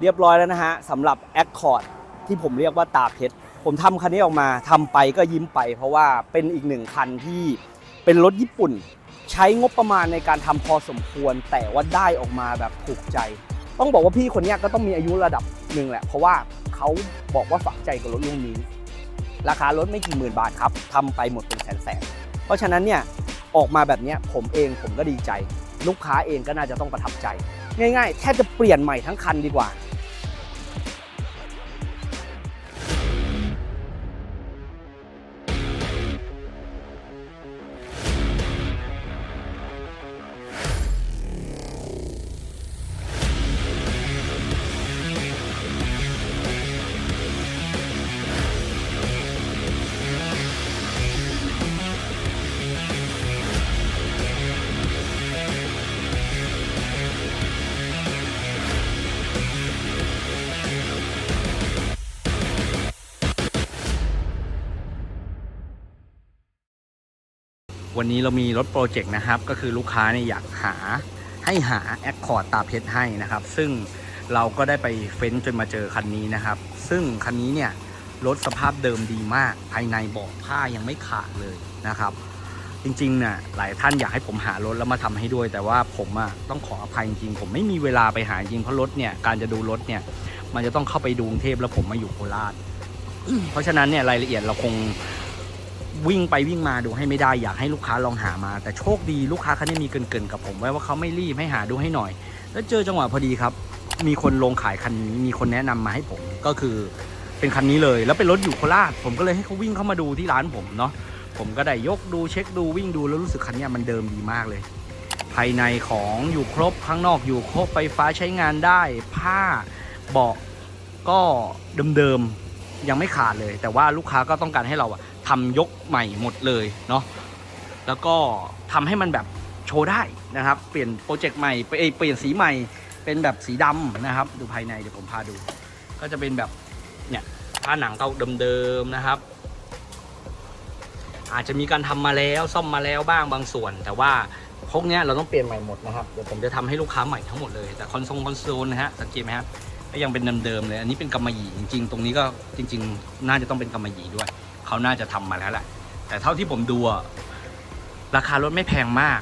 เรียบร้อยแล้วนะฮะสำหรับ Accord ที่ผมเรียกว่าตาเพชรผมทำคันนี้ออกมาทำไปก็ยิ้มไป เพราะว่าเป็นอีกหนึ่งคันที่เป็นรถญี่ปุ่น ใช้งบประมาณในการทำพอสมควร แต่ว่าได้ออกมาแบบถูกใจ ต้องบอกว่าพี่คนนี้ก็ต้องมีอายุระดับหนึ่งแหละ เพราะว่าเขาบอกว่าฝังใจกับรถรุ่นนี้ ราคารถไม่กี่หมื่นบาทครับทำไปหมดเป็นแสนแสนเพราะฉะนั้นเนี่ยออกมาแบบนี้ผมเองผมก็ดีใจ ลูกค้าเองก็น่าจะต้องประทับใจ ง่าย ๆ แทบจะเปลี่ยนใหม่ทั้งคันดีกว่า วันนี้เรามีรถโปรเจกต์นะครับ ก็คือลูกค้าเนี่ยอยากหาให้หาแอคคอร์ดตาเพชรให้นะครับ ซึ่งเราก็ได้ไปเฟ้นจนมาเจอคันนี้นะครับ ซึ่งคันนี้เนี่ยรถสภาพเดิมดีมาก ภายในเบาะผ้ายังไม่ขาดเลยนะครับ จริงๆเนี่ยหลายท่านอยากให้ผมหารถแล้วมาทำให้ด้วย แต่ว่าผมอะต้องขออภัยจริงๆผมไม่มีเวลาไปหาจริงเพราะรถเนี่ยการจะดูรถเนี่ย มันจะต้องเข้าไปดูกรุงเทพแล้วผมมาอยู่โคราชเพราะฉะนั้นเนี่ยรายละเอียดเราคง วิ่งไปวิ่งมาดูให้ไม่ได้อยากให้ลูกค้าลองหามา แต่โชคดีลูกค้าคันนี้มีเกินๆกับผมไว้ว่าเขาไม่รีบให้หาดูให้หน่อย แล้วเจอจังหวะพอดีครับ มีคนลงขายคันนี้มีคนแนะนำมาให้ผมก็คือเป็นคันนี้เลย แล้วเป็นรถอยู่โคราชผมก็เลยให้เขาวิ่งเข้ามาดูที่ร้านผมเนาะผมก็ได้ยกดูเช็คดูวิ่งดูแล้วรู้สึกคันนี้มันเดิมดีมากเลย ภายในของอยู่ครบข้างนอกอยู่ครบไฟฟ้าใช้งานได้ ผ้าเบาะก็เดิมๆยังไม่ขาดเลย แต่ว่าลูกค้าก็ต้องการให้เราอะ ทำยกใหม่หมดเลยเนาะแล้วก็ทำให้มันแบบโชว์ได้นะครับ เปลี่ยนโปรเจกต์ใหม่เปเปลี่ยนสีใหม่เป็นแบบสีดำนะครับ ดูภายในเดี๋ยวผมพาดู ก็จะเป็นแบบเนี่ยผ้าหนังเก่าเดิมๆนะครับ อาจจะมีการทำมาแล้วซ่อมมาแล้วบ้างบางส่วน แต่ว่าพวกเนี้ยเราต้องเปลี่ยนใหม่หมดนะครับเดี๋ยวผมจะทำให้ลูกค้าใหม่ทั้งหมดเลยแต่คอนโซลคอนโซลนะฮะสังเกตไหมครับก็ยังเป็นเดิมๆเลย อันนี้เป็นกำมะหยี่จริง ๆ ตรงนี้ก็จริง ๆ น่าจะต้องเป็นกำมะหยี่ด้วย เขาน่าจะทำมาแล้วแหละแต่เท่าที่ผมดูราคารถไม่แพงมาก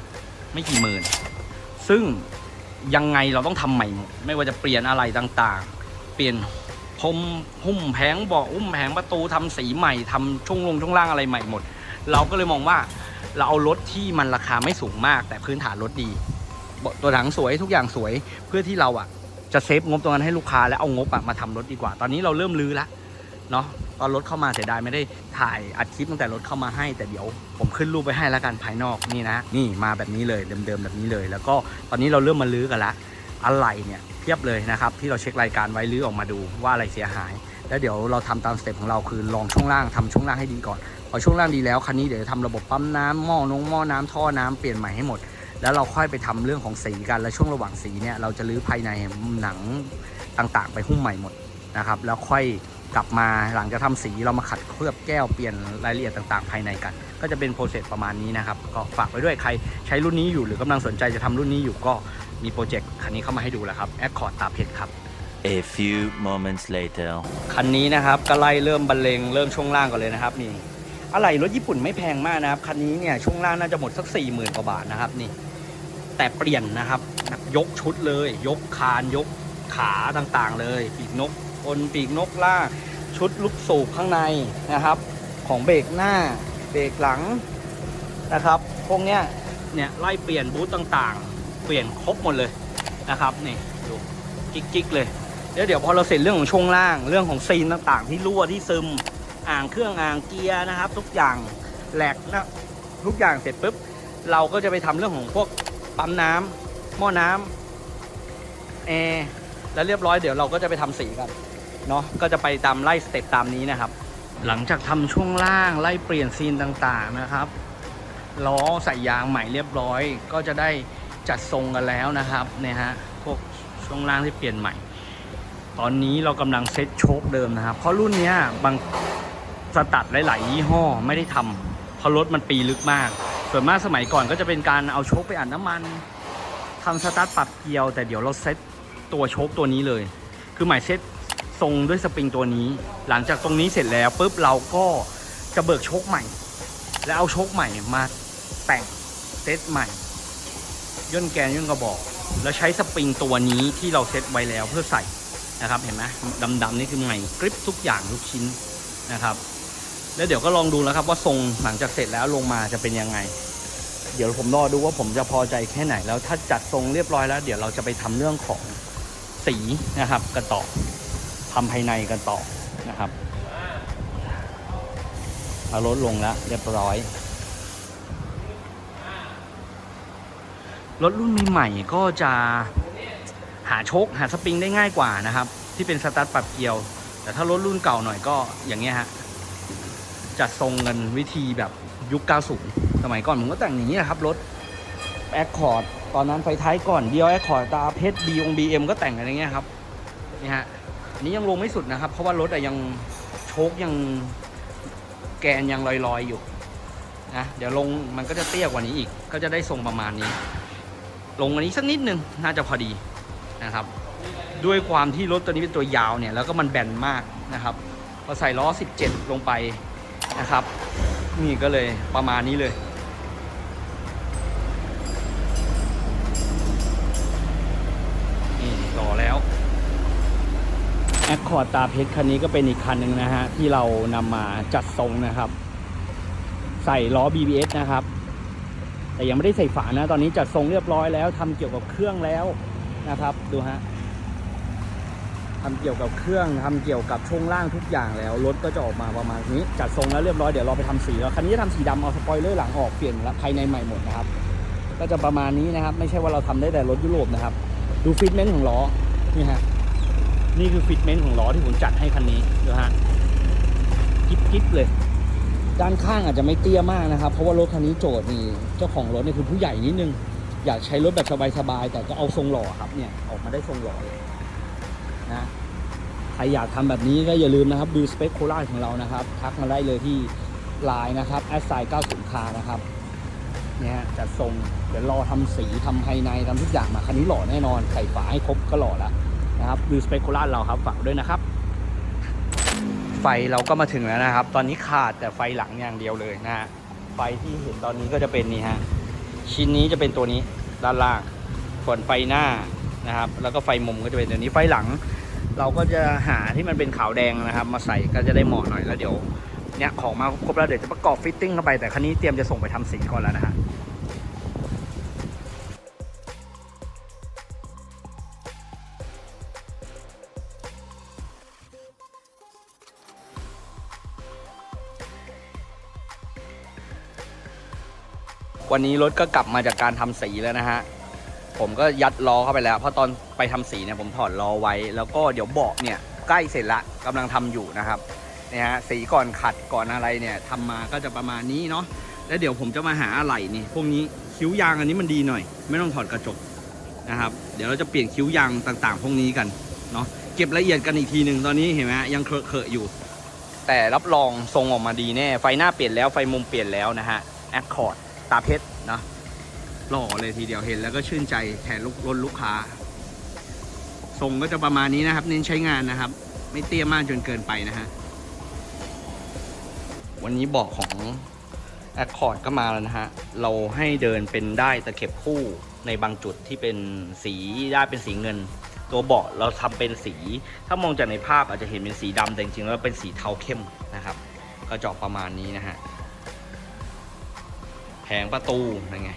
ไม่กี่หมื่น ซึ่งยังไงเราต้องทำใหม่หมดไม่ว่าจะเปลี่ยนอะไรต่างๆ เปลี่ยนพรมหุ้มแผงเบาะหุ้มแผงประตูทำสีใหม่ทำช่วงลงช่วงล่างอะไรใหม่หมด เราก็เลยมองว่าเราเอารถที่มันราคาไม่สูงมาก แต่พื้นฐานรถดี ตัวหนังสวยทุกอย่างสวยเพื่อที่เราอะจะเซฟงบตรงนั้นให้ลูกค้าแล้วเอางบอะมาทำรถดีกว่า ตอนนี้เราเริ่มลื้อละเนาะ ตอนรถเข้ามาเสียดายไม่ได้ถ่ายอัดคลิปตั้งแต่รถเข้ามาให้ แต่เดี๋ยวผมขึ้นรูปไปให้แล้วกันภายนอกนี่นะนี่มาแบบนี้เลยเดิมๆแบบนี้เลย แล้วก็ตอนนี้เราเริ่มมาลื้อกันละอะไรเนี่ยเพียบเลยนะครับที่เราเช็ครายการไว้ลื้อออกมาดูว่าอะไรเสียหาย แล้วเดี๋ยวเราทำตามสเต็ปของเราคือลองช่วงล่างทำช่วงล่างให้ดีก่อนพอช่วงล่างดีแล้วคันนี้เดี๋ยวทำระบบปั๊มน้ำหม้อนงหม้อน้ำท่อน้ำเปลี่ยนใหม่ให้หมด แล้วเราค่อยไปทำเรื่องของสีกันแล้วช่วงระหว่างสีเนี่ยเราจะรื้อภายในหนังต่างๆ ไปหุ้มใหม่หมดนะครับแล้วค่อย กลับมาหลังจากทำสีเรามาขัดเคลือบแก้วเปลี่ยนรายละเอียดต่างๆ ภายในกัน ก็จะเป็นโปรเซสประมาณนี้นะครับ ก็ฝากไว้ด้วยใครใช้รุ่นนี้อยู่หรือกำลังสนใจจะทำรุ่นนี้อยู่ก็มีโปรเจกต์คันนี้เข้ามาให้ดูแล้วครับแอคคอร์ดตาเพชรครับ A few moments later. คันนี้นะครับก็ไล่เริ่มบรรเลงเริ่มช่วงล่างก่อนเลยนะครับนี่อะไรรถญี่ปุ่นไม่แพงมากนะครับคันนี้เนี่ยช่วงล่างน่าจะหมดสัก4ี่หมื่นกว่าบาทนะครับนี่ แต่เปลี่ยนนะครับแบบยกชุดเลย ยกคานยกขาต่างๆ เลยปีกนกบ นปีกนกล่างชุดลูกสูบข้างในนะครับ ของเบรกหน้าเบรกหลังนะครับพวกเนี้ยเนี่ยไล่เปลี่ยนบูธต่างๆ เปลี่ยนครบหมดเลยนะครับนี่ดูจิกๆเลยเดี๋ยวเดี๋ยวพอเราเสร็จเรื่องของช่วงล่างเรื่องของซีนต่างๆ ที่รั่วที่ซึมอ่างเครื่องอ่างเกียร์นะครับ ทุกอย่างแหลกนะทุกอย่างเสร็จปุ๊บเราก็จะไปทำเรื่องของพวกปั๊มน้ำหม้อน้ำแอร์แล้วเรียบร้อยเดี๋ยวเราก็จะไปทำสีกัน เนาะก็จะไปตามไล่สเต็ปตามนี้นะครับ หลังจากทำช่วงล่างไล่เปลี่ยนซีนต่างๆนะครับล้อใส่ยางใหม่เรียบร้อย ก็จะได้จัดทรงกันแล้วนะครับเนี่ยฮะพวกช่วงล่างที่เปลี่ยนใหม่ ตอนนี้เรากำลังเซ็ตโชคเดิมนะครับ เพราะรุ่นนี้บางสตัดหลาย ๆ ยี่ห้อไม่ได้ทำเพราะรถมันปีลึกมาก ส่วนมากสมัยก่อนก็จะเป็นการเอาโชคไปอัดน้ำมันทำสตาร์ทปรับเกียว แต่เดี๋ยวเราเซ็ตตัวโชคตัวนี้เลย คือหม่เซ็ต ทรงด้วยสปริงตัวนี้ หลังจากตรงนี้เสร็จแล้วปุ๊บเราก็จะเบิกโชคใหม่ แล้วเอาโชคใหม่มาแต่งเซตใหม่ ย่นแกนย่นกระบอก แล้วใช้สปริงตัวนี้ที่เราเซตไว้แล้วเพื่อใส่นะครับเห็นไหมดำๆนี่คือใหม่กริปทุกอย่างทุกชิ้นนะครับ แล้วเดี๋ยวก็ลองดูแล้วครับว่าทรงหลังจากเสร็จแล้วลงมาจะเป็นยังไง เดี๋ยวผมรอดูว่าผมจะพอใจแค่ไหน แล้วถ้าจัดทรงเรียบร้อยแล้ว เดี๋ยวเราจะไปทำเรื่องของสีนะครับกันต่อำภายในกันต่อนะครับเอาลดลงแล้วเรียบร้อย รถรุ่นใหม่ๆก็จะหาโชคหาสปริงได้ง่ายกว่านะครับ ที่เป็นสตาร์ทปรับเกียว แต่ถ้ารถรุ่นเก่าหน่อยก็อย่างเงี้ยฮะจัดทรงกันวิธีแบบยุค 90 สมัยก่อนผมก็แต่งอย่างนี้นะครับ รถแอคคอร์ดตอนนั้นไฟท้ายก่อนเดียวแอคคอร์ดตาเพชรบีองบีเอ็มก็แต่งกันอย่างเงี้ยครับนี่ฮะ อันนี้ยังลงไม่สุดนะครับ เพราะว่ารถอะยังโชคยังแกนยังลอยๆอยู่นะเดี๋ยวลงมันก็จะเตี้ยกว่านี้อีก ก็จะได้ทรงประมาณนี้ ลงอันนี้สักนิดนึงน่าจะพอดีนะครับ ด้วยความที่รถตัวนี้เป็นตัวยาวเนี่ยแล้วก็มันแบนมากนะครับพอใส่ล้อ 17 ลงไปนะครับ นี่ก็เลยประมาณนี้เลย นี่ต่อแล้ว แอคคอร์ดตาเพชรคันนี้ก็เป็นอีกคันหนึ่งนะฮะ ที่เรานำมาจัดทรงนะครับ ใส่ล้อ BBS นะครับ แต่ยังไม่ได้ใส่ฝานะ ตอนนี้จัดทรงเรียบร้อยแล้วทำเกี่ยวกับเครื่องแล้วนะครับ ดูฮะทำเกี่ยวกับเครื่องทำเกี่ยวกับช่วงล่างทุกอย่างแล้วรถก็จะออกมาประมาณนี้ จัดทรงแล้วเรียบร้อยเดี๋ยวเราไปทำสีแล้วคันนี้จะทำสีดำเอาสปอยเลอร์หลังออกเปลี่ยนละภายในใหม่หมดนะครับ ก็จะประมาณนี้นะครับ ไม่ใช่ว่าเราทำได้แต่รถยุโรปนะครับ ดูฟิตเมนต์ของล้อนี่ฮะ นี่คือฟิตเมนต์ของล้อที่ผมจัดให้คันนี้ดูฮะกิ๊บกิ๊บเลย ด้านข้างอาจจะไม่เตี้ยมากนะครับ เพราะว่ารถคันนี้โจทย์นี่เจ้าของรถเนี่ยคือผู้ใหญ่นิดนึง อยากใช้รถแบบสบายๆแต่ก็เอาทรงหล่อครับเนี่ยออกมาได้ทรงหล่อเลยนะใครอยากทำแบบนี้ก็อย่าลืมนะครับดูสเปคโคราชของเรานะครับ ทักมาได้เลยที่ไลน์นะครับแอสไซน์90คานะครับเนี่ยฮะจัดทรงเดี๋ยวรอทำสีทำภายในทำทุกอย่างมาคันนี้หล่อแน่นอนใส่ฝาให้ครบก็หล่อแล้ว นะครับดูสเปคโคราเราครับฝากด้วยนะครับ ไฟเราก็มาถึงแล้วนะครับ ตอนนี้ขาดแต่ไฟหลังอย่างเดียวเลยนะฮะไฟที่เห็นตอนนี้ก็จะเป็นนี่ฮะชิ้นนี้จะเป็นตัวนี้ด้านล่างส่วนไฟหน้านะครับ แล้วก็ไฟมุมก็จะเป็นตัวนี้ไฟหลัง เราก็จะหาที่มันเป็นขาวแดงนะครับ มาใส่ก็จะได้เหมาะหน่อยแล้วเดี๋ยวเนี่ยของมาครบแล้วเดี๋ยวจะประกอบฟิตติ้งเข้าไปแต่คันนี้เตรียมจะส่งไปทำสีก่อนแล้วนะฮะ วันนี้รถก็กลับมาจากการทำสีแล้วนะฮะ ผมก็ยัดล้อเข้าไปแล้ว เพราะตอนไปทำสีเนี่ยผมถอดล้อไว้ แล้วก็เดี๋ยวเบาะเนี่ยใกล้เสร็จละกำลังทำอยู่นะครับเนี่ยฮะสีก่อนขัดก่อนอะไรเนี่ยทำมาก็จะประมาณนี้เนาะแล้วเดี๋ยวผมจะมาหาอะไหล่นี่พวกนี้คิ้วยางอันนี้มันดีหน่อย ไม่ต้องถอดกระจกนะครับ เดี๋ยวเราจะเปลี่ยนคิ้วยางต่างๆ พวกนี้กันเนาะเก็บละเอียดกันอีกทีหนึ่งตอนนี้เห็นไหมฮะยังเคอะๆอยู่ แต่รับรองทรงออกมาดีแน่ไฟหน้าเปลี่ยนแล้วไฟมุมเปลี่ยนแล้วนะฮะแอคคอร์ด ตาเพชรนะหล่อเลยทีเดียวเห็นแล้วก็ชื่นใจแทนลูกรถลูกค้าทรงก็จะประมาณนี้นะครับ เน้นใช้งานนะครับ ไม่เตี้ยมากจนเกินไปนะฮะวันนี้เบาะของ Accord ก็มาแล้วนะฮะ เราให้เดินเป็นได้ตะเข็บคู่ในบางจุดที่เป็นสีได้เป็นสีเงิน ตัวเบาะเราทำเป็นสี ถ้ามองจากในภาพอาจจะเห็นเป็นสีดำแต่จริงๆแล้วเป็นสีเทาเข้มนะครับ ก็จะออกประมาณนี้นะฮะ แผงประตูเป็นไง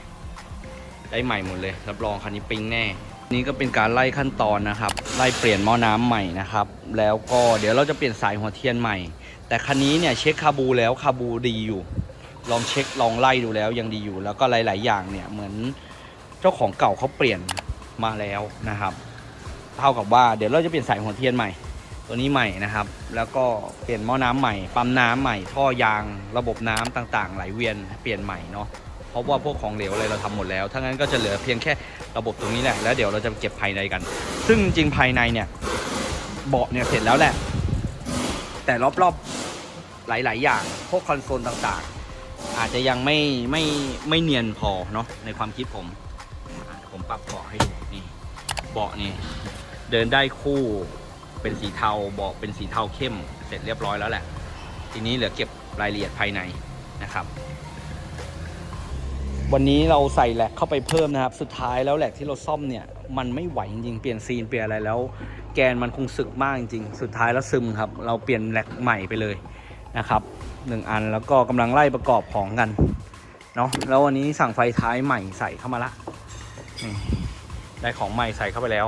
ได้ใหม่หมดเลย รับรองคันนี้ปิ๊งแน่ นี่ก็เป็นการไล่ขั้นตอนนะครับ ไล่เปลี่ยนหม้อน้ำใหม่นะครับ แล้วก็เดี๋ยวเราจะเปลี่ยนสายหัวเทียนใหม่ แต่คันนี้เนี่ยเช็คคาบูแล้วคาบูดีอยู่ ลองเช็คลองไล่ดูแล้วยังดีอยู่ แล้วก็หลาย ๆ อย่างเนี่ยเหมือนเจ้าของเก่าเขาเปลี่ยนมาแล้วนะครับ เท่ากับว่าเดี๋ยวเราจะเปลี่ยนสายหัวเทียนใหม่ ตัวนี้ใหม่นะครับ แล้วก็เปลี่ยนหม้อน้ำใหม่ ปั๊มน้ำใหม่ ท่อยาง ระบบน้ำต่างๆ ไหลเวียน เปลี่ยนใหม่เนาะ เพราะว่าพวกของเหลวอะไรเราทำหมดแล้ว ถ้างั้นก็จะเหลือเพียงแค่ระบบตรงนี้แหละ แล้วเดี๋ยวเราจะเก็บภายในกัน ซึ่งจริงภายในเนี่ย เบาะเนี่ยเสร็จแล้วแหละ แต่รอบๆ หลาย ๆ อย่าง พวกคอนโซลต่างๆ อาจจะยังไม่ไม่ไม่เนียนพอเนาะ ในความคิดผม ผมปรับเบาะให้ดูนี่ เบาะนี่ เดินได้คู่ เป็นสีเทาเบาะเป็นสีเทาเข้มเสร็จเรียบร้อยแล้วแหละ ทีนี้เหลือเก็บรายละเอียดภายในนะครับ วันนี้เราใส่แหลกเข้าไปเพิ่มนะครับ สุดท้ายแล้วแหลกที่เราซ่อมเนี่ยมันไม่ไหวจริงๆเปลี่ยนซีนเปลี่ยนอะไรแล้ว แกนมันคงสึกมากจริงๆสุดท้ายแล้วซึมครับ เราเปลี่ยนแหลกใหม่ไปเลยนะครับหนึ่งอันแล้วก็กำลังไล่ประกอบของกันเนาะแล้ววันนี้สั่งไฟท้ายใหม่ใส่เข้ามาละได้ของใหม่ใส่เข้าไปแล้ว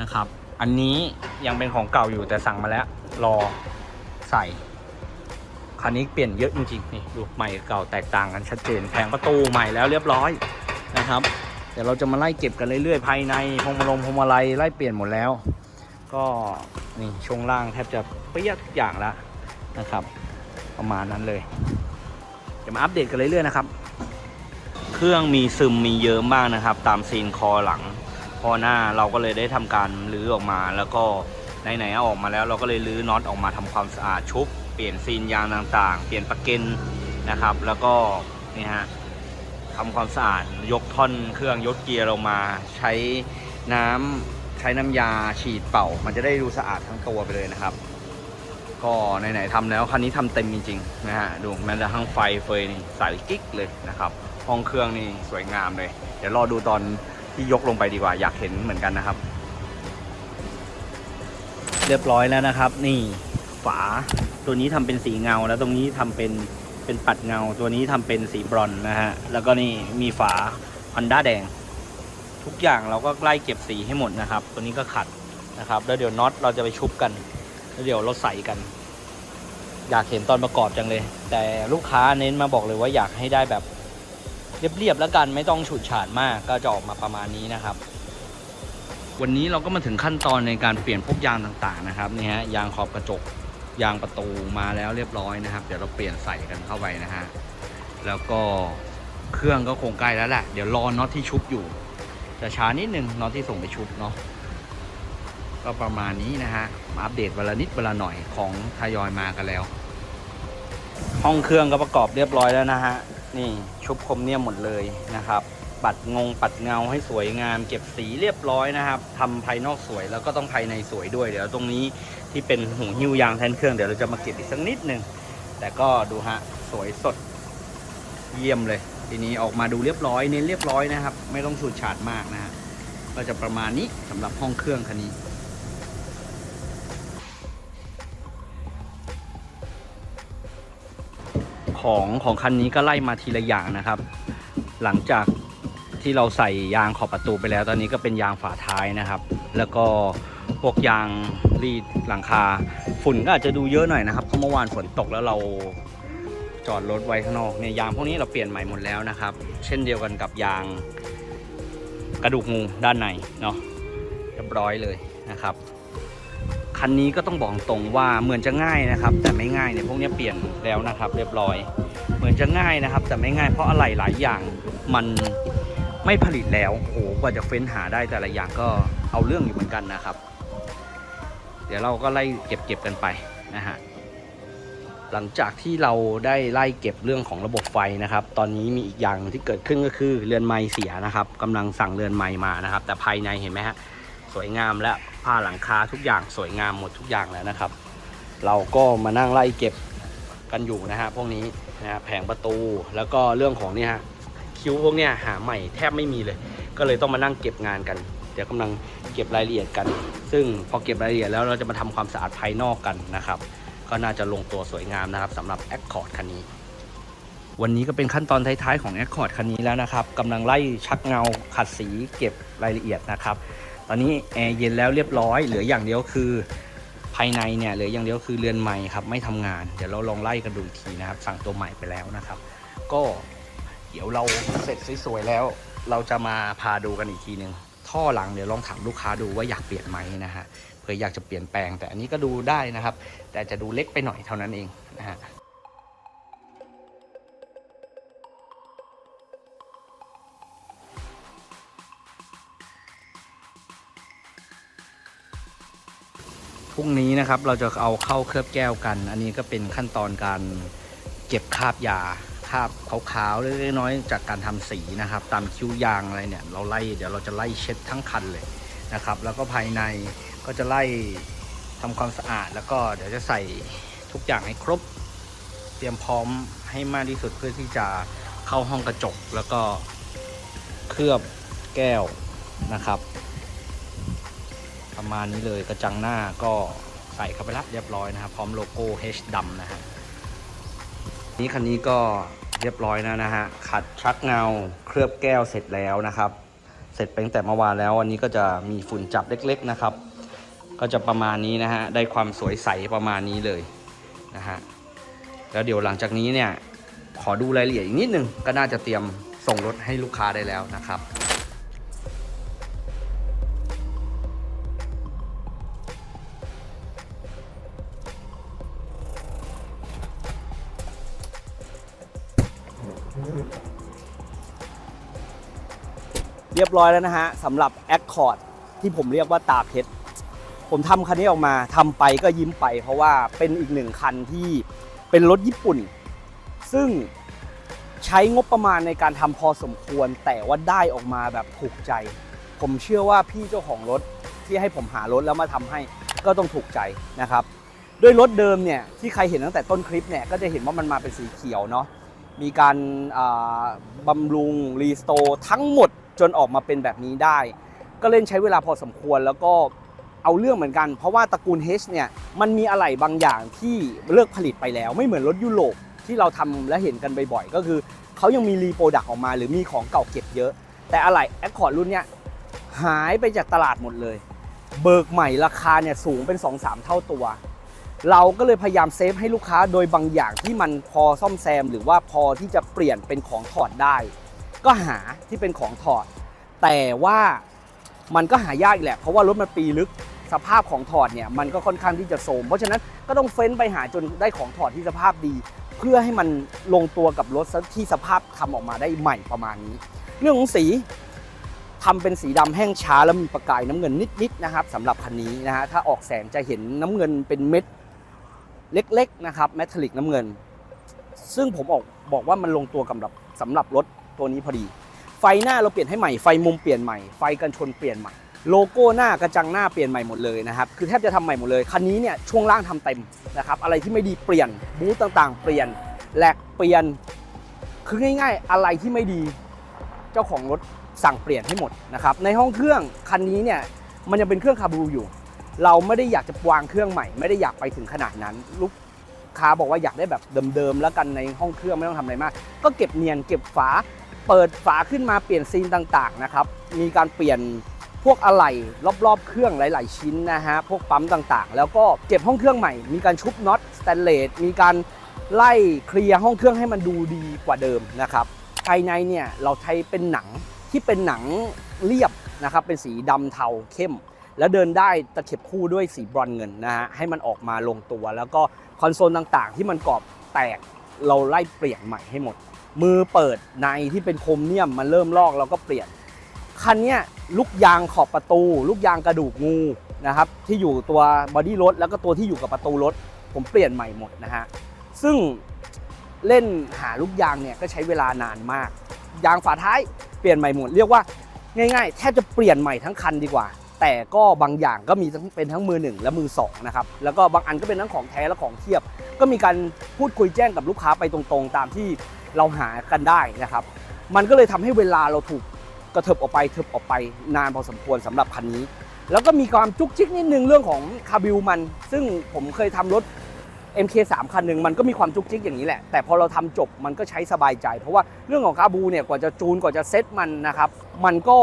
นะครับ อันนี้ยังเป็นของเก่าอยู่แต่สั่งมาแล้ว รอใส่คันนี้เปลี่ยนเยอะจริงๆนี่ดูใหม่เก่าแตกต่างกันชัดเจนแผงประตูใหม่แล้วเรียบร้อยนะครับเดี๋ยวเราจะมาไล่เก็บกันเรื่อยๆภายในพวงมาลงพวงมาลัยไล่เปลี่ยนหมดแล้ว ก็นี่ช่วงล่างแทบจะเปี้ยทุกอย่างแล้วนะครับ ประมาณนั้นเลยจะมาอัปเดตกันเรื่อยๆนะครับ เครื่องมีซึมมีเยิ้มบ้างนะครับ ตามซีนคอหลัง พอหน้าเราก็เลยได้ทำการรื้อออกมา แล้วก็ไหนๆเอาออกมาแล้ว เราก็เลยรื้อน็อตออกมาทำความสะอาดชุบ เปลี่ยนซีนยางต่างๆ เปลี่ยนปะเก็นนะครับ แล้วก็นี่ฮะทำความสะอาดยกท่อนเครื่องยกเกียร์ลงมา ใช้น้ำใช้น้ำยาฉีดเป่า มันจะได้ดูสะอาดทั้งตัวไปเลยนะครับ ก็ไหนๆทำแล้วคันนี้ทำเต็มจริงๆนะฮะดูแม้แต่ทั้งไฟเฟยนี่ใสกิ๊กเลยนะครับห้องเครื่องนี่สวยงามเลย เดี๋ยวรอดูตอน ที่ยกลงไปดีกว่า อยากเห็นเหมือนกันนะครับ เรียบร้อยแล้วนะครับ นี่ฝาตัวนี้ทำเป็นสีเงา แล้วตรงนี้ทำเป็นเป็นปัดเงา ตัวนี้ทำเป็นสีบรอนนะฮะแล้วก็นี่มีฝาฮอนด้าแดง ทุกอย่างเราก็ไล่เก็บสีให้หมดนะครับ ตัวนี้ก็ขัดนะครับ แล้วเดี๋ยวน็อตเราจะไปชุบกัน แล้วเดี๋ยวเราใส่กัน อยากเห็นตอนประกอบจังเลย แต่ลูกค้าเน้นมาบอกเลยว่าอยากให้ได้แบบ เรียบๆแล้วกันไม่ต้องฉูดฉาดมากก็จะออกมาประมาณนี้นะครับ วันนี้เราก็มาถึงขั้นตอนในการเปลี่ยนพวกยางต่างๆนะครับนี่ฮะยางขอบกระจกยางประตูมาแล้วเรียบร้อยนะครับ เดี๋ยวเราเปลี่ยนใส่กันเข้าไปนะฮะแล้วก็เครื่องก็คงใกล้แล้วแหละเดี๋ยวรอน็อตที่ชุบอยู่จะช้านิดนึงน็อตที่ส่งไปชุบเนาะก็ประมาณนี้นะฮะมาอัปเดตเวลานิดเวลาหน่อยของทยอยมากันแล้ว ห้องเครื่องก็ประกอบเรียบร้อยแล้วนะฮะ นี่ชุบคมเนี่ยหมดเลยนะครับ ปัดงงปัดเงาให้สวยงาม เก็บสีเรียบร้อยนะครับทำภายนอกสวยแล้วก็ต้องภายในสวยด้วย เดี๋ยวตรงนี้ที่เป็นหูหิ้วยางแทนเครื่องเดี๋ยวเราจะมาเก็บอีกสักนิดหนึ่งแต่ก็ดูฮะสวยสดเยี่ยมเลย ทีนี้ออกมาดูเรียบร้อยเน้นเรียบร้อยนะครับ ไม่ต้องฉูดฉาดมากนะฮะก็จะประมาณนี้สำหรับห้องเครื่องคันนี้ ของของคันนี้ก็ไล่มาทีละอย่างนะครับ หลังจากที่เราใส่ยางขอบประตูไปแล้ว ตอนนี้ก็เป็นยางฝาท้ายนะครับ แล้วก็พวกยางรีดหลังคา ฝุ่นก็อาจจะดูเยอะหน่อยนะครับเพราะเมื่อวานฝนตกแล้วเราจอดรถไว้ข้างนอกเนี่ยยางพวกนี้เราเปลี่ยนใหม่หมดแล้วนะครับ เช่นเดียวกันกับยางกระดูกงูด้านในเนาะเรียบร้อยเลยนะครับ คันนี้ก็ต้องบอกตรงว่าเหมือนจะง่ายนะครับ แต่ไม่ง่ายเนี่ยพวกนี้เปลี่ยนแล้วนะครับ เรียบร้อย เหมือนจะง่ายนะครับ แต่ไม่ง่ายเพราะอะไรหลายอย่างมันไม่ผลิตแล้วโอ้โหกว่าจะเฟ้นหาได้แต่ละอย่างก็เอาเรื่องอยู่เหมือนกันนะครับ เดี๋ยวเราก็ไล่เก็บเก็บกันไปนะฮะหลังจากที่เราได้ไล่เก็บเรื่องของระบบไฟนะครับ ตอนนี้มีอีกอย่างที่เกิดขึ้นก็คือเรือนไม้เสียนะครับกำลังสั่งเรือนไม้มานะครับ แต่ภายในเห็นไหมฮะสวยงามและ ผ้าหลังคาทุกอย่างสวยงามหมดทุกอย่างแล้วนะครับ เราก็มานั่งไล่เก็บกันอยู่นะฮะพวกนี้นะฮะแผงประตูแล้วก็เรื่องของนี่ฮะคิ้วพวกเนี้ยหาใหม่แทบไม่มีเลย ก็เลยต้องมานั่งเก็บงานกัน เดี๋ยวกำลังเก็บรายละเอียดกัน ซึ่งพอเก็บรายละเอียดแล้วเราจะมาทำความสะอาดภายนอกกันนะครับ ก็น่าจะลงตัวสวยงามนะครับสำหรับ Accord คันนี้วันนี้ก็เป็นขั้นตอนท้ายๆของ Accord คันนี้แล้วนะครับกำลังไล่ชักเงาขัดสีเก็บรายละเอียดนะครับ ตอนนี้แอร์เย็นแล้วเรียบร้อย เหลืออย่างเดียวคือภายในเนี่ยเหลืออย่างเดียวคือเรือนใหม่ครับไม่ทำงาน เดี๋ยวเราลองไล่กันดูกทีนะครับ สั่งตัวใหม่ไปแล้วนะครับ ก็เดี๋ยวเราเสร็จสวยๆแล้ว เราจะมาพาดูกันอีกทีหนึ่งท่อหลังเดี๋ยวลองถามลูกค้าดูว่าอยากเปลี่ยนไหมนะฮะเผื่ออยากจะเปลี่ยนแปลงแต่อันนี้ก็ดูได้นะครับ แต่จะดูเล็กไปหน่อยเท่านั้นเองนะฮะ พรุ่งนี้นะครับเราจะเอาเข้าเคลือบแก้วกัน อันนี้ก็เป็นขั้นตอนการเก็บคราบยาคราบขาวๆเล็กๆน้อยๆจากการทำสีนะครับ ตามคิ้วยางอะไรเนี่ย เราไล่เดี๋ยวเราจะไล่เช็ดทั้งคันเลยนะครับ แล้วก็ภายในก็จะไล่ทำความสะอาด แล้วก็เดี๋ยวจะใส่ทุกอย่างให้ครบ เตรียมพร้อมให้มากที่สุดเพื่อที่จะเข้าห้องกระจกแล้วก็เคลือบแก้วนะครับ ประมาณนี้เลยกระจังหน้าก็ใส่เข้าไปละเรียบร้อยนะครับพร้อมโลโก้ H ดำนะฮะนี้คันนี้ก็เรียบร้อยแล้วนะฮะขัดชักเงาเคลือบแก้วเสร็จแล้วนะครับ เสร็จไปตั้งแต่เมื่อวานแล้ววันนี้ก็จะมีฝุ่นจับเล็กๆนะครับ ก็จะประมาณนี้นะฮะได้ความสวยใสประมาณนี้เลยนะฮะแล้วเดี๋ยวหลังจากนี้เนี่ยขอดูรายละเอียดอีกนิดนึงก็น่าจะเตรียมส่งรถให้ลูกค้าได้แล้วนะครับ เรียบร้อยแล้วนะฮะสำหรับ Accord ที่ผมเรียกว่าตาเพชรผมทำคันนี้ออกมาทำไปก็ยิ้มไป เพราะว่าเป็นอีกหนึ่งคันที่เป็นรถญี่ปุ่น ซึ่งใช้งบประมาณในการทำพอสมควร แต่ว่าได้ออกมาแบบถูกใจ ผมเชื่อว่าพี่เจ้าของรถที่ให้ผมหารถแล้วมาทำให้ก็ต้องถูกใจนะครับด้วยรถเดิมเนี่ยที่ใครเห็นตั้งแต่ต้นคลิปเนี่ยก็จะเห็นว่ามันมาเป็นสีเขียวเนาะมีการบำรุงรีสโตรทั้งหมด จนออกมาเป็นแบบนี้ได้ ก็เล่นใช้เวลาพอสมควรแล้วก็เอาเรื่องเหมือนกัน เพราะว่าตระกูล H เนี่ยมันมีอะไหล่บางอย่างที่เลิกผลิตไปแล้วไม่เหมือนรถยุโรปที่เราทำและเห็นกันบ่อยๆ ก็คือเขายังมีรีโปรดักต์ออกมา หรือมีของเก่าเก็บเยอะ แต่อะไหล่ Accord รุ่นเนี้ยหายไปจากตลาดหมดเลย เบิกใหม่ราคาเนี่ยสูงเป็น 2-3 เท่าตัว เราก็เลยพยายามเซฟให้ลูกค้าโดยบางอย่างที่มันพอซ่อมแซม หรือว่าพอที่จะเปลี่ยนเป็นของถอดได้ ก็หาที่เป็นของถอด แต่ว่ามันก็หายากอีกแหละ เพราะว่ารถมันปีลึกสภาพของถอดเนี่ยมันก็ค่อนข้างที่จะโทมเพราะฉะนั้นก็ต้องเฟ้นไปหาจนได้ของถอดที่สภาพดี เพื่อให้มันลงตัวกับรถที่สภาพทำออกมาได้ใหม่ประมาณนี้ เรื่องของสีทำเป็นสีดำแห้งช้าแล้วมีประกายน้ำเงินนิดๆนะครับสำหรับคันนี้นะฮะถ้าออกแสงจะเห็นน้ำเงินเป็นเม็ดเล็กๆนะครับแมทลิกน้ำเงิน ซึ่งผมออกบอกว่ามันลงตัวกับแบบสำหรับรถ ตัวนี้พอดี ไฟหน้าเราเปลี่ยนให้ใหม่ ไฟมุมเปลี่ยนใหม่ ไฟกันชนเปลี่ยนใหม่ โลโก้หน้ากระจังหน้าเปลี่ยนใหม่หมดเลยนะครับ คือแทบจะทำใหม่หมดเลย คันนี้เนี่ยช่วงล่างทำเต็มนะครับ อะไรที่ไม่ดีเปลี่ยน บูธต่างๆ เปลี่ยน แหลกเปลี่ยน คือง่าย ๆ อะไรที่ไม่ดีเจ้าของรถสั่งเปลี่ยนให้หมดนะครับ ในห้องเครื่องคันนี้เนี่ยมันยังเป็นเครื่องคาบูอยู่ เราไม่ได้อยากจะวางเครื่องใหม่ ไม่ได้อยากไปถึงขนาดนั้นลูกค้าบอกว่าอยากได้แบบเดิมๆแล้วกันในห้องเครื่องไม่ต้องทำอะไรมาก ก็เก็บเนียนเก็บฝา เปิดฝาขึ้นมาเปลี่ยนซีนต่างๆนะครับมีการเปลี่ยนพวกอะไหล่รอบๆ เครื่องหลาย ๆ ชิ้นนะฮะพวกปั๊มต่างๆ แล้วก็เก็บห้องเครื่องใหม่ มีการชุบน็อตสแตนเลสมีการไล่เคลียร์ห้องเครื่องให้มันดูดีกว่าเดิมนะครับภายในเนี่ยเราใช้เป็นหนังที่เป็นหนังเรียบนะครับเป็นสีดำเทาเข้ม แล้วเดินได้ตะเข็บคู่ด้วยสีบรอนเงินนะฮะให้มันออกมาลงตัว แล้วก็คอนโซลต่างๆ ที่มันกรอบแตกเราไล่เปลี่ยนใหม่ให้หมด มือเปิดในที่เป็นโครเมียมมันเริ่มลอกเราก็เปลี่ยน คันนี้ลูกยางขอบประตู ลูกยางกระดูกงูนะครับที่อยู่ตัวบอดี้รถแล้วก็ตัวที่อยู่กับประตูรถ ผมเปลี่ยนใหม่หมดนะฮะซึ่งเล่นหาลูกยางเนี่ยก็ใช้เวลานานมาก ยางฝาท้ายเปลี่ยนใหม่หมด เรียกว่าง่ายๆแทบจะเปลี่ยนใหม่ทั้งคันดีกว่า แต่ก็บางอย่างก็มีทั้งเป็นทั้งมือหนึ่งและมือสองนะครับแล้วก็บางอันก็เป็นทั้งของแท้และของเทียบ ก็มีการพูดคุยแจ้งกับลูกค้าไปตรงๆ ตามที่ เราหากันได้นะครับ มันก็เลยทำให้เวลาเราถูกกระเถิบออกไปเถิบออกไปนานพอสมควรสำหรับคันนี้ แล้วก็มีความจุกจิกนิดนึงเรื่องของคาบิลมัน ซึ่งผมเคยทำรถ MK3 คันหนึ่งมันก็มีความจุกจิกอย่างนี้แหละ แต่พอเราทำจบมันก็ใช้สบายใจ เพราะว่าเรื่องของคาบูเนี่ยกว่าจะจูนกว่าจะเซ็ตมันนะครับ มันก็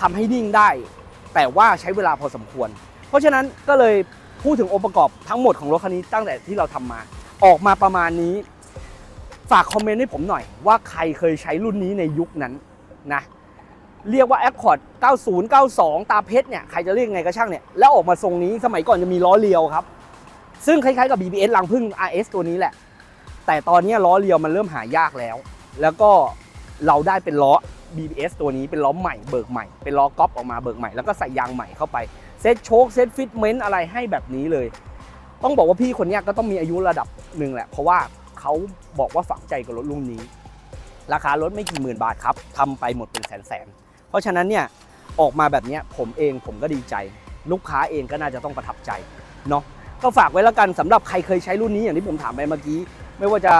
ทำให้นิ่งได้ แต่ว่าใช้เวลาพอสมควร เพราะฉะนั้นก็เลยพูดถึงองค์ประกอบทั้งหมดของรถคันนี้ตั้งแต่ที่เราทำมา ออกมาประมาณนี้ ฝากคอมเมนต์ให้ผมหน่อยว่าใครเคยใช้รุ่นนี้ในยุคนั้นนะ เรียกว่า Accord 90 92 ตาเพชรเนี่ย ใครจะเรียกไงก็ช่างเนี่ย แล้วออกมาทรงนี้สมัยก่อนจะมีล้อเลียวครับ ซึ่งคล้ายๆกับ BBS ลังพึ่ง RS ตัวนี้แหละ แต่ตอนนี้ล้อเลียวมันเริ่มหายากแล้ว แล้วก็เราได้เป็นล้อ BBS ตัวนี้เป็นล้อใหม่เบิกใหม่ เป็นล้อก๊อปออกมาเบิกใหม่แล้วก็ใส่ยางใหม่เข้าไปเซ็ตโชคเซ็ตฟิตเมนต์อะไรให้แบบนี้เลย ต้องบอกว่าพี่คนนี้ก็ต้องมีอายุระดับหนึ่งแหละ เพราะว่า เขาบอกว่าฝังใจกับรถรุ่นนี้ ราคารถไม่กี่หมื่นบาทครับทำไปหมดเป็นแสนแสนเพราะฉะนั้นเนี่ยออกมาแบบนี้ผมเองผมก็ดีใจ ลูกค้าเองก็น่าจะต้องประทับใจเนาะก็ฝากไว้แล้วกันสำหรับใครเคยใช้รุ่นนี้อย่างที่ผมถามไปเมื่อกี้ ไม่ว่าจะ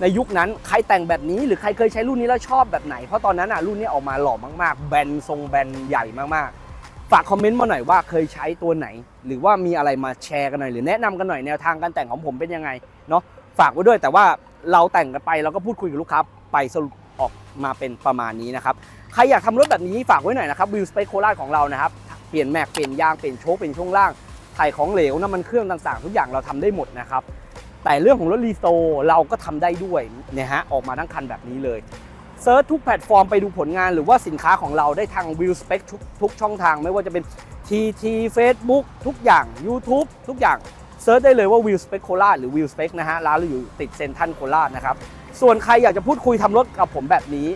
ในยุคนั้นใครแต่งแบบนี้หรือใครเคยใช้รุ่นนี้แล้วชอบแบบไหน เพราะตอนนั้นอะรุ่นนี้ออกมาหล่อมากๆ แบนทรงแบนใหญ่มากๆ ฝากคอมเมนต์มาหน่อยว่าเคยใช้ตัวไหน หรือว่ามีอะไรมาแชร์กันหน่อยหรือแนะนำกันหน่อยแนวทางการแต่งของผมเป็นยังไงเนาะ ฝากไว้ด้วย แต่ว่าเราแต่งกันไปเราก็พูดคุยกับลูกค้าไปสรุปออกมาเป็นประมาณนี้นะครับใครอยากทำรถแบบนี้ฝากไว้หน่อยนะครับวิวสเปคโคราชของเรานะครับเปลี่ยนแม็กเปลี่ยนยางเปลี่ยนโชคเปลี่ยนช่วงล่างถ่ายของเหลวน้ำมันเครื่องต่างๆ ทุกอย่างเราทำได้หมดนะครับแต่เรื่องของรถรีสโตร์เราก็ทำได้ด้วยเนี่ยฮะออกมาทั้งคันแบบนี้เลยเซิร์ชทุกแพลตฟอร์มไปดูผลงานหรือว่าสินค้าของเราได้ทางวิวสเปคทุกทุกช่องทางไม่ว่าจะเป็น TT Facebook ทุกอย่าง YouTube ทุกอย่าง เซิร์ชได้เลยว่าวิวสเปคโคราชหรือวิวสเปคนะฮะร้านเราอยู่ติดเซนทรันโคราชนะครับส่วนใครอยากจะพูดคุยทำรถกับผมแบบนี้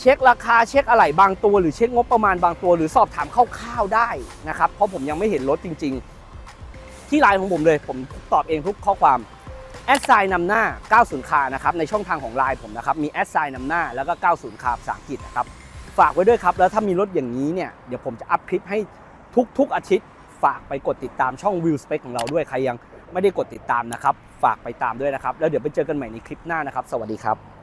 เช็คราคาเช็คอะไหล่บางตัว หรือเช็คงบประมาณบางตัว หรือสอบถามคร่าวๆได้นะครับเพราะผมยังไม่เห็นรถจริง ๆ ที่ไลน์ของผมเลยผมตอบเองทุกข้อความแอดไซน์นำหน้า 90 คานะครับในช่องทางของไลน์ผมนะครับมีแอดไซน์นำหน้าแล้วก็ 90 คาภาษาอังกฤษนะครับฝากไว้ด้วยครับแล้วถ้ามีรถอย่างนี้เนี่ยเดี๋ยวผมจะอัพคลิปให้ทุกๆอาทิตย์ ฝากไปกดติดตามช่อง View Spec ของเราด้วยใครยังไม่ได้กดติดตามนะครับ ฝากไปตามด้วยนะครับ แล้วเดี๋ยวไปเจอกันใหม่ในคลิปหน้านะครับ สวัสดีครับ